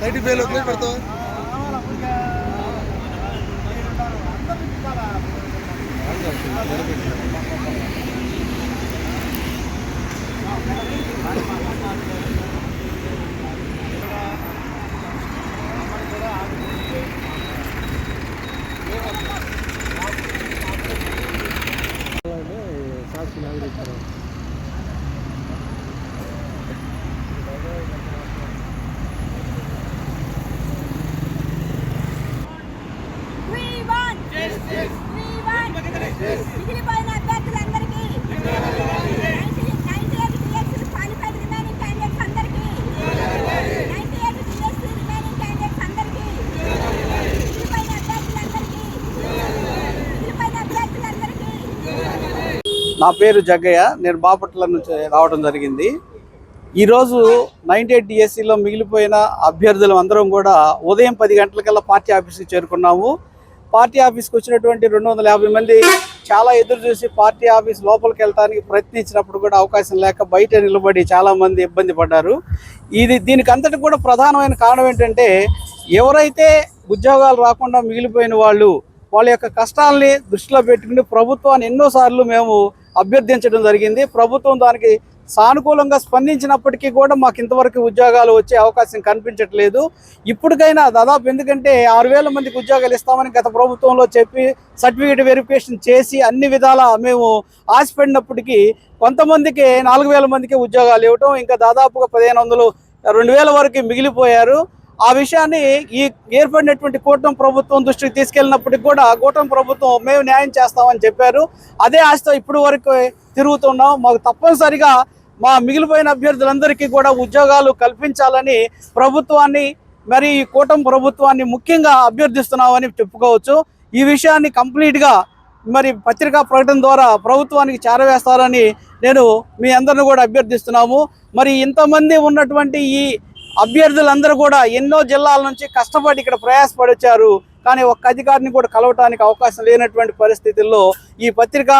Thirty five లో plate పెడతావు We నా పేరు జగ్గయ్య. నేను బాపట్ల నుంచి రావడం జరిగింది. ఈరోజు నైన్టీ ఎయిట్ డిఎస్సిలో మిగిలిపోయిన అభ్యర్థులం అందరం కూడా ఉదయం పది గంటలకల్లా పార్టీ ఆఫీస్కి చేరుకున్నాము. పార్టీ ఆఫీస్కి వచ్చినటువంటి రెండు వందల యాభై మంది చాలా ఎదురు చూసి పార్టీ ఆఫీస్ లోపలికి వెళ్ళడానికి ప్రయత్నించినప్పుడు కూడా అవకాశం లేక బయట నిలబడి చాలామంది ఇబ్బంది పడ్డారు. ఇది దీనికి అంతటి కూడా ప్రధానమైన కారణం ఏంటంటే ఎవరైతే ఉద్యోగాలు రాకుండా మిగిలిపోయిన వాళ్ళు వాళ్ళ యొక్క కష్టాలని దృష్టిలో పెట్టుకుని ప్రభుత్వాన్ని ఎన్నోసార్లు మేము అభ్యర్థించడం జరిగింది. ప్రభుత్వం దానికి సానుకూలంగా స్పందించినప్పటికీ కూడా మాకు ఇంతవరకు ఉద్యోగాలు వచ్చే అవకాశం కనిపించట్లేదు. ఇప్పటికైనా దాదాపు ఎందుకంటే ఆరు వేల మందికి ఉద్యోగాలు ఇస్తామని గత ప్రభుత్వంలో చెప్పి సర్టిఫికేట్ వెరిఫికేషన్ చేసి అన్ని విధాలా మేము ఆశపడినప్పటికీ కొంతమందికి నాలుగు వేల మందికి ఉద్యోగాలు ఇవ్వటం ఇంకా దాదాపుగా పదిహేను వందలు రెండు వేల వరకు మిగిలిపోయారు. ఆ విషయాన్ని ఈ ఏర్పడినటువంటి కూటమి ప్రభుత్వం దృష్టికి తీసుకెళ్ళినప్పటికి కూడా కూటమి ప్రభుత్వం మేము న్యాయం చేస్తామని చెప్పారు. అదే ఆశతో ఇప్పటి వరకు తిరుగుతున్నాం. మాకు తప్పనిసరిగా మా మిగిలిపోయిన అభ్యర్థులందరికీ కూడా ఉద్యోగాలు కల్పించాలని ప్రభుత్వాన్ని మరి ఈ కూటమి ప్రభుత్వాన్ని ముఖ్యంగా అభ్యర్థిస్తున్నామని చెప్పుకోవచ్చు. ఈ విషయాన్ని కంప్లీట్గా మరి పత్రికా ప్రకటన ద్వారా ప్రభుత్వానికి చేరవేస్తారని నేను మీ అందరిని కూడా అభ్యర్థిస్తున్నాము. మరి ఇంతమంది ఉన్నటువంటి ఈ అభ్యర్థులందరూ కూడా ఎన్నో జిల్లాల నుంచి కష్టపడి ఇక్కడ ప్రయాసపడి వచ్చారు కానీ ఒక్క అధికారిని కూడా కలవటానికి అవకాశం లేనటువంటి పరిస్థితుల్లో ఈ పత్రిక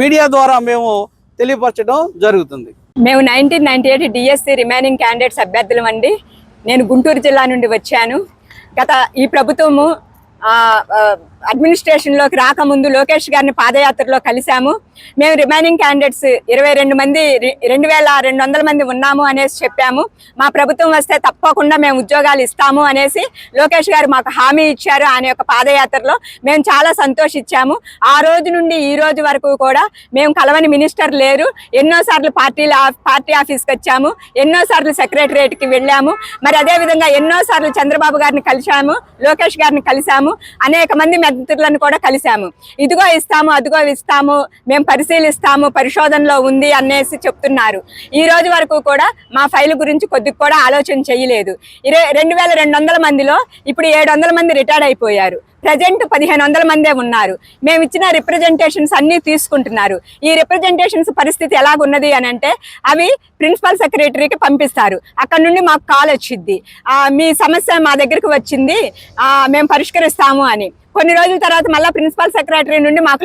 మీడియా ద్వారా మేము తెలియపరచడం జరుగుతుంది. మేము nineteen ninety eight DSC remaining candidates అభ్యర్థులం అండి. నేను గుంటూరు జిల్లా నుండి వచ్చాను. గత ఈ ప్రభుత్వము అడ్మినిస్ట్రేషన్లోకి రాకముందు లోకేష్ గారిని పాదయాత్రలో కలిశాము. మేము రిమైనింగ్ క్యాండిడేట్స్ ఇరవై రెండు మంది రెండు వేల రెండు వందల మంది ఉన్నాము అనేసి చెప్పాము. మా ప్రభుత్వం వస్తే తప్పకుండా మేము ఉద్యోగాలు ఇస్తాము అనేసి లోకేష్ గారు మాకు హామీ ఇచ్చారు ఆయన యొక్క పాదయాత్రలో. మేము చాలా సంతోషించాము. ఆ రోజు నుండి ఈ రోజు వరకు కూడా మేము కలవని మినిస్టర్ లేరు. ఎన్నోసార్లు పార్టీల పార్టీ ఆఫీస్కి వచ్చాము. ఎన్నోసార్లు సెక్రటరియట్కి వెళ్ళాము. మరి అదేవిధంగా ఎన్నోసార్లు చంద్రబాబు గారిని కలిశాము లోకేష్ గారిని కలిశాము. అనేక మంది మంత్రులను కూడా కలిశాము. ఇదిగో ఇస్తాము అదిగో ఇస్తాము. మేము పరిశీలిస్తాము పరిశోధనలో ఉంది అనేసి చెప్తున్నారు. ఈ రోజు వరకు కూడా మా ఫైల్ గురించి కొద్దిగా కూడా ఆలోచన చేయలేదు. ఇరవై రెండు వేల రెండు వందల మందిలో ఇప్పుడు ఏడు వందల మంది రిటైర్డ్ అయిపోయారు. ప్రజెంట్ పదిహేను వందల మందే ఉన్నారు. మేము ఇచ్చిన రిప్రజెంటేషన్స్ అన్నీ తీసుకుంటున్నారు. ఈ రిప్రజెంటేషన్స్ పరిస్థితి ఎలాగున్నది అని అంటే అవి ప్రిన్సిపల్ సెక్రటరీకి పంపిస్తారు. అక్కడ నుండి మాకు కాల్ వచ్చింది. మీ సమస్య మా దగ్గరికి వచ్చింది. మేము పరిష్కరిస్తాము అని. కొన్ని రోజుల తర్వాత మళ్ళీ ప్రిన్సిపల్ సెక్రటరీ నుండి మాకు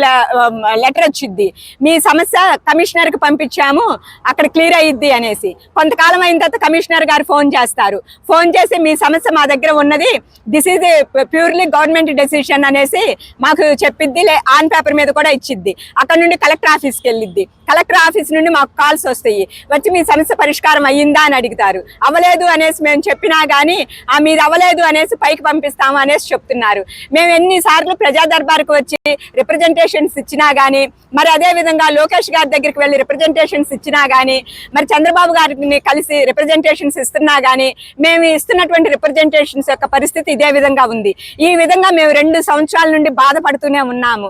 లెటర్ వచ్చింది మీ సమస్య కమిషనర్కి పంపించాము అక్కడ క్లియర్ అయ్యిద్ది అనేసి. కొంతకాలం అయిన తర్వాత కమిషనర్ గారు ఫోన్ చేస్తారు. ఫోన్ చేసి మీ సమస్య మా దగ్గర ఉన్నది this is purely government decision అనేసి మాకు చెప్పిద్ది లే ఆన్ పేపర్ మీద కూడా ఇచ్చిద్ది. అక్కడ నుండి కలెక్టర్ ఆఫీస్కి వెళ్ళిద్ది. కలెక్టర్ ఆఫీస్ నుండి మాకు కాల్స్ వస్తాయి. వచ్చి మీ సమస్య పరిష్కారం అయ్యిందా అని అడుగుతారు. అవ్వలేదు అనేసి మేము చెప్పినా కానీ ఆ మీది అవ్వలేదు అనేసి పైకి పంపిస్తాము అనేసి చెప్తున్నారు. మేము ఎన్ని సార్లు ప్రజా దర్బార్కు వచ్చి రిప్రజెంటేషన్స్ ఇచ్చినా కానీ మరి అదే విధంగా లోకేష్ గారి దగ్గరికి వెళ్ళి రిప్రజెంటేషన్స్ ఇచ్చినా కానీ మరి చంద్రబాబు గారిని కలిసి రిప్రజెంటేషన్స్ ఇస్తున్నా కానీ మేము ఇస్తున్నటువంటి రిప్రజెంటేషన్స్ యొక్క పరిస్థితి ఇదే విధంగా ఉంది. ఈ విధంగా మేము రెండు సంవత్సరాల నుండి బాధపడుతూనే ఉన్నాము.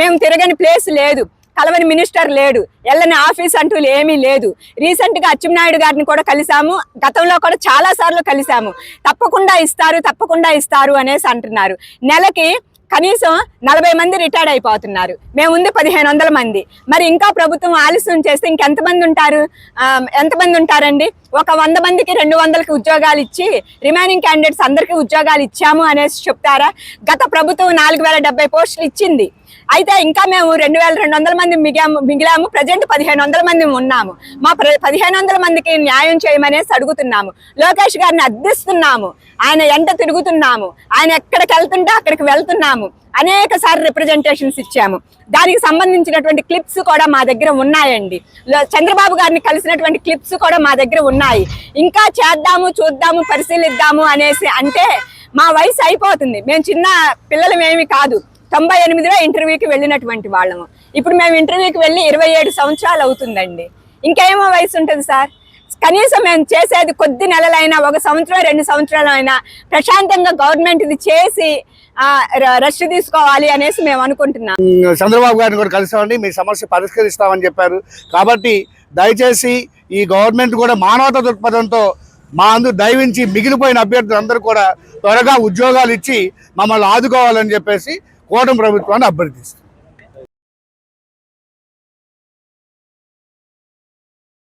మేము తిరగని ప్లేస్ లేదు. కలవని మినిస్టర్ లేడు. ఎల్లని ఆఫీస్ అంటూ ఏమీ లేదు. రీసెంట్గా అచ్చెన్నాయుడు గారిని కూడా కలిసాము. గతంలో కూడా చాలా సార్లు కలిసాము. తప్పకుండా ఇస్తారు తప్పకుండా ఇస్తారు అనేసి అంటున్నారు. నెలకి కనీసం నలభై మంది రిటైర్డ్ అయిపోతున్నారు. మేము ఉంది పదిహేను వందల మంది. మరి ఇంకా ప్రభుత్వం ఆలస్యం చేస్తే ఇంకెంతమంది ఉంటారు? ఎంతమంది ఉంటారండి? ఒక వంద మందికి రెండు వందలకి ఉద్యోగాలు ఇచ్చి రిమైనింగ్ క్యాండిడేట్స్ అందరికీ ఉద్యోగాలు ఇచ్చాము అనేసి చెప్తారా? గత ప్రభుత్వం నాలుగు వేల డెబ్బై పోస్టులు ఇచ్చింది. అయితే ఇంకా మేము రెండు వేల రెండు వందల మంది మిగాము మిగిలాము. ప్రజెంట్ పదిహేను వందల మంది ఉన్నాము. మా ప్ర పదిహేను వందల మందికి న్యాయం చేయమనేసి అడుగుతున్నాము. లోకేష్ గారిని అర్థిస్తున్నాము. ఆయన ఎంట తిరుగుతున్నాము. ఆయన ఎక్కడికి వెళ్తుంటే అక్కడికి వెళ్తున్నాము. అనేక సార్లు రిప్రజెంటేషన్స్ ఇచ్చాము. దానికి సంబంధించినటువంటి క్లిప్స్ కూడా మా దగ్గర ఉన్నాయండి. చంద్రబాబు గారిని కలిసినటువంటి క్లిప్స్ కూడా మా దగ్గర ఉన్నాయి. ఇంకా చేద్దాము చూద్దాము పరిశీలిద్దాము అనేసి అంటే మా వయసు అయిపోతుంది. మేము చిన్న పిల్లలమేమి కాదు. తొంభై ఎనిమిదిలో ఇంటర్వ్యూకి వెళ్ళినటువంటి వాళ్ళము. ఇప్పుడు మేము ఇంటర్వ్యూకి వెళ్ళి ఇరవై ఏడు సంవత్సరాలు అవుతుందండి. ఇంకేమో వయసు ఉంటుంది సార్. కనీసం మేము చేసేది కొద్ది నెలలైనా ఒక సంవత్సరం రెండు సంవత్సరాలు అయినా ప్రశాంతంగా గవర్నమెంట్ ఇది చేసి రెస్ట్ తీసుకోవాలి అనేసి మేము అనుకుంటున్నాం. చంద్రబాబు గారిని కూడా కలిసామండి. మీ సమస్య పరిష్కరిస్తామని చెప్పారు. కాబట్టి దయచేసి ఈ గవర్నమెంట్ కూడా మానవత దృక్పథంతో మా అందు దయవించి మిగిలిపోయిన అభ్యర్థులందరూ కూడా త్వరగా ఉద్యోగాలు ఇచ్చి మమ్మల్ని ఆదుకోవాలని చెప్పేసి కూటమి ప్రభుత్వాన్ని అభ్యర్థిస్తాం.